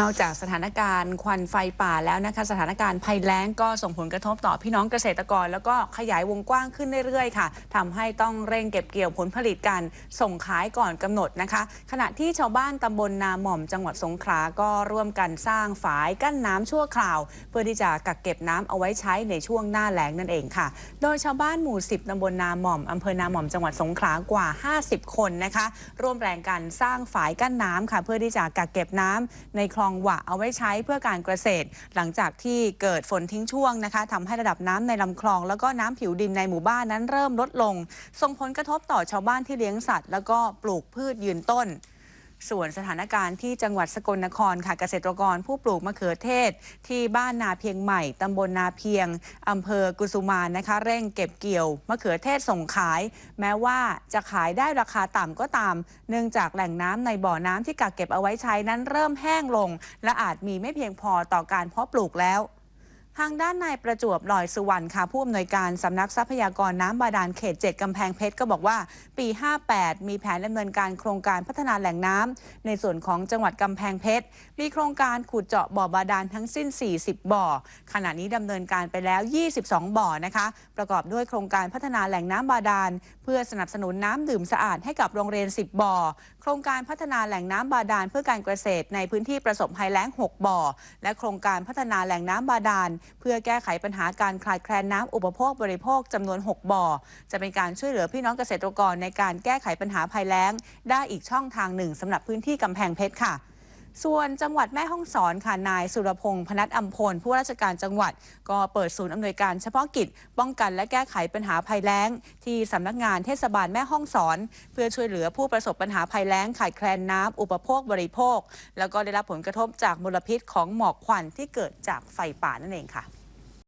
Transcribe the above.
นอกจากสถานการณ์ควันไฟป่าแล้วนะคะ สถานการณ์ภัยแล้งก็ส่งผลกระทบต่อพี่น้องเกษตรกร แล้วก็ขยายวงกว้างขึ้นเรื่อยๆ ค่ะทำให้ต้องเร่งเก็บเกี่ยวผลผลิตกันส่งขายก่อนกำหนดนะคะ ขณะที่ชาวบ้านตำบลนาหม่อมจังหวัดสงขลาก็ร่วมกันสร้างฝายกั้นน้ำชั่วคราว เพื่อที่จะกักเก็บน้ำเอาไว้ใช้ในช่วงหน้าแล้งนั่นเองค่ะ โดยชาวบ้านหมู่ 10ตำบลนาหม่อมอำเภอนาหม่อมจังหวัดสงขลากว่า 50 คนนะคะ ร่วมแรงกันสร้างฝายกั้นน้ำค่ะ เพื่อที่จะกักเก็บน้ำในคลองหวะเอาไว้ใช้เพื่อการเกษตร หลังจากที่เกิดฝนทิ้งช่วงนะคะทำให้ระดับน้ำในลำคลอง แล้วก็น้ำผิวดินในหมู่บ้านนั้นเริ่มลดลง ส่งผลกระทบต่อชาวบ้านที่เลี้ยงสัตว์ แล้วก็ปลูกพืชยืนต้น ส่วนสถานการณ์ที่จังหวัดสกลนครค่ะเกษตรกรผู้ปลูกมะเขือเทศ ที่บ้านนาเพียงใหม่ตำบลนาเพียงอำเภอกุสุมานนะคะ เร่งเก็บเกี่ยวมะเขือเทศส่งขาย แม้ว่าจะขายได้ราคาต่ำก็ตาม เนื่องจากแหล่งน้ำในบ่อน้ำที่กักเก็บเอาไว้ใช้นั้นเริ่มแห้งลง และอาจมีไม่เพียงพอต่อการเพาะปลูกแล้ว ทางด้านนายประจวบลอยสุวรรณค่ะผู้อำนวยการสำนักทรัพยากรน้ำบาดาลเขต 7กำแพงเพชรก็บอกว่า ปี 58 มีแผนดำเนินการโครงการพัฒนาแหล่งน้ำในส่วนของจังหวัดกำแพงเพชรมีโครงการขุดเจาะบ่อบาดาลทั้งสิ้น 40 บ่อ ขณะนี้ดำเนินการไปแล้ว 22 บ่อนะคะ ประกอบด้วยโครงการพัฒนาแหล่งน้ำบาดาลเพื่อสนับสนุนน้ำดื่มสะอาดให้กับโรงเรียน 10 บ่อ ครงการพัฒนาแหล่งน้ำบาดาลเพื่อการเกษตร ในพื้นที่ประสบภัยแล้ง 6 บ่อ และโครงการพัฒนาแหล่งน้ำบาดาลเพื่อแก้ไขปัญหาการขาดแคลนน้ำอุปโภคบริโภคจำนวน 6 บ่อ จะเป็นการช่วยเหลือพี่น้องเกษตรกรในการแก้ไขปัญหาภัยแล้ง ได้อีกช่องทางหนึ่งสำหรับพื้นที่กำแพงเพชรค่ะ ส่วนจังหวัดแม่ฮ่องสอนค่ะนายสุรพงศ์พนัทอัมพลผู้ว่าราชการจังหวัด ก็เปิดศูนย์อำนวยการเฉพาะกิจ ป้องกันและแก้ไขปัญหาภัยแล้ง ที่สำนักงานเทศบาลแม่ฮ่องสอน เพื่อช่วยเหลือผู้ประสบปัญหาภัยแล้งขาดแคลนน้ำอุปโภคบริโภค แล้วก็ได้รับผลกระทบจากมลพิษของหมอกควันที่เกิดจากไฟป่านั่นเองค่ะ